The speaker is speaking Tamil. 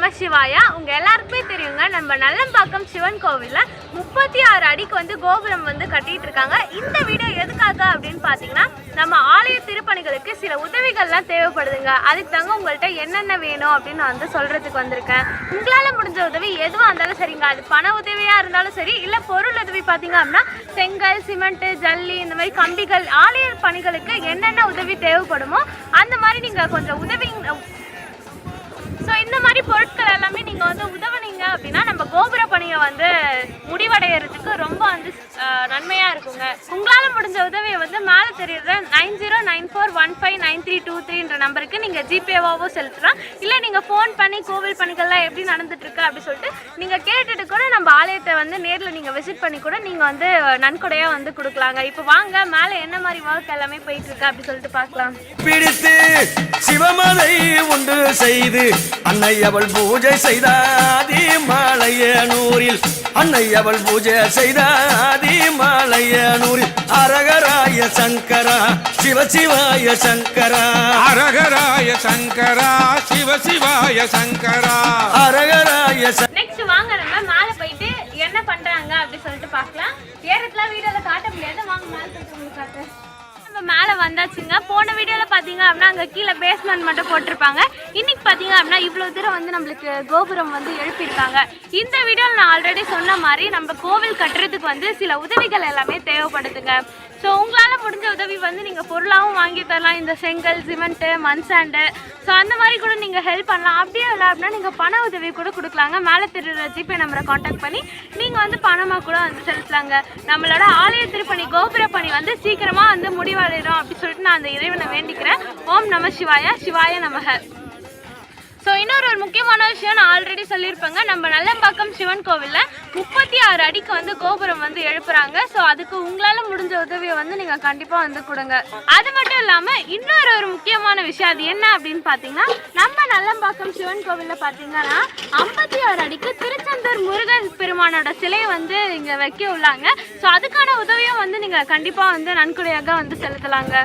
நம சிவாயா. உங்க எல்லாருக்குமே தெரியுங்க நம்ம நல்லம்பாக்கம் சிவன் கோவில்ல முப்பத்தி ஆறு அடிக்கு வந்து கோபுரம் வந்து கட்டிட்டு இருக்காங்க. இந்த வீடியோ எதுக்காக அப்படின்னு பாத்தீங்கன்னா நம்ம ஆலய திருப்பணிகளுக்கு சில உதவிகள்லாம் தேவைப்படுதுங்க. அதுக்கு தாங்க உங்கள்கிட்ட என்னென்ன வேணும் அப்படின்னு நான் வந்து சொல்றதுக்கு வந்திருக்கேன். உங்களால முடிஞ்ச உதவி எதுவா இருந்தாலும் சரிங்க. அது பண உதவியா இருந்தாலும் சரி இல்ல பொருள் உதவி பாத்தீங்க அப்படின்னா செங்கல் சிமெண்ட் ஜல்லி இந்த மாதிரி கம்பிகள் ஆலய பணிகளுக்கு என்னென்ன உதவி தேவைப்படுமோ அந்த மாதிரி நீங்க கொஞ்சம் உதவி மாதிரி பொருட்கள் எல்லாமே நீங்கள் வந்து உதவுனீங்க அப்படின்னா நம்ம கோபுர பணியை வந்து முடிவடைகிறதுக்கு ரொம்ப வந்து நன்மையா இருக்குங்க. உங்களால் முடிஞ்ச உதவியை வந்து மேலே தெரியுற nine zero nine four one five nine three two three நம்பருக்கு நீங்கள் ஜிபேவாவோ செலுத்தலாம். இல்லை நீங்கள் ஃபோன் பண்ணி கோவில் பணிகள்லாம் எப்படி நடந்துட்டு இருக்கு அப்படி சொல்லிட்டு நீங்கள் கேட்டுட்டு கூட நம்ம ஆலயத்தை வந்து நேரில் நீங்கள் விசிட் பண்ணி கூட நீங்கள் வந்து நன்கொடையாக வந்து கொடுக்கலாங்க. இப்போ வாங்க மேலே என்ன மாதிரி ஒர்க் எல்லாமே போயிட்டு இருக்கு அப்படி சொல்லிட்டு பார்க்கலாம். பிடித்து சிவமலை உண்டு செய்து அன்னை அவள் பூஜை செய்தாதி மாலையனூரில். அன்னை அவள் பூஜை செய்தாதி மாலையனூரில். அரகராய சங்கரா சிவசிவாய சங்கரா. அரகராய சங்கரா சிவ சிவாய சங்கரா அரகராய ச- நெக்ஸ்ட் வாங்க நம்ம மேலே போயிட்டு என்ன பண்றாங்க அப்படி சொல்லிட்டு பார்க்கலாம். ஏறத்துல வீடியோல காட்ட முடியாது. வாங்க மேலே போயிட்டு உங்களுக்கு காட்டுறேன். நம்ம மேலே வந்தாச்சுங்க. போன வீடியோவில் பார்த்தீங்க அப்படின்னா அங்கே கீழே பேஸ்மெண்ட் மட்டும் போட்டிருப்பாங்க. இன்னைக்கு பார்த்தீங்க அப்படின்னா இவ்வளோ தூரம் வந்து நம்மளுக்கு கோபுரம் வந்து எழுப்பியிருக்காங்க. இந்த வீடியோவில் நான் ஆல்ரெடி சொன்ன மாதிரி நம்ம கோவில் கட்டுறதுக்கு வந்து சில உதவிகள் எல்லாமே தேவைப்படுதுங்க. ஸோ உங்களால் முடிஞ்ச உதவி வந்து நீங்கள் பொருளாகவும் வாங்கி தரலாம். இந்த செங்கல் சிமெண்ட்டு மண் சாண்டு. ஸோ அந்த மாதிரி கூட நீங்கள் ஹெல்ப் பண்ணலாம். அப்படியே இல்லை அப்படின்னா நீங்கள் பண உதவி கூட கொடுக்கலாங்க. மேலே திருற ஜிபே நம்பரை காண்டாக்ட் பண்ணி நீங்கள் வந்து பணமாக கூட வந்து செலுத்தலாங்க. நம்மளோட ஆலய திருப்பணி கோபுர பணி வந்து சீக்கிரமாக வந்து முடிவடைகிறோம் அப்படின்னு சொல்லிட்டு நான் அந்த இறைவனை வேண்டிக்கிறேன். ஓம் நம சிவாய சிவாய நமக. முக்கியமான விஷயம் நான் ஆல்ரெடி சொல்லியிருப்பேங்க. நம்ம நல்லம்பாக்கம் சிவன் கோவிலில் முப்பத்தி ஆறு அடிக்கு வந்து கோபுரம் வந்து எழுப்புறாங்க. ஸோ அதுக்கு உங்களால் முடிஞ்ச உதவியை வந்து நீங்கள் கண்டிப்பாக வந்து கொடுங்க. அது மட்டும் இல்லாமல் இன்னொரு ஒரு முக்கியமான விஷயம். அது என்ன அப்படின்னு பார்த்தீங்கன்னா நம்ம நல்லம்பாக்கம் சிவன் கோவிலில் பார்த்தீங்கன்னா ஐம்பத்தி ஆறு அடிக்கு திருச்செந்தூர் முருகன் பெருமானோட சிலையை வந்து இங்கே வைக்க உள்ளாங்க. ஸோ அதுக்கான உதவியும் வந்து நீங்கள் கண்டிப்பாக வந்து நன்கொடையாக வந்து செலுத்தலாங்க.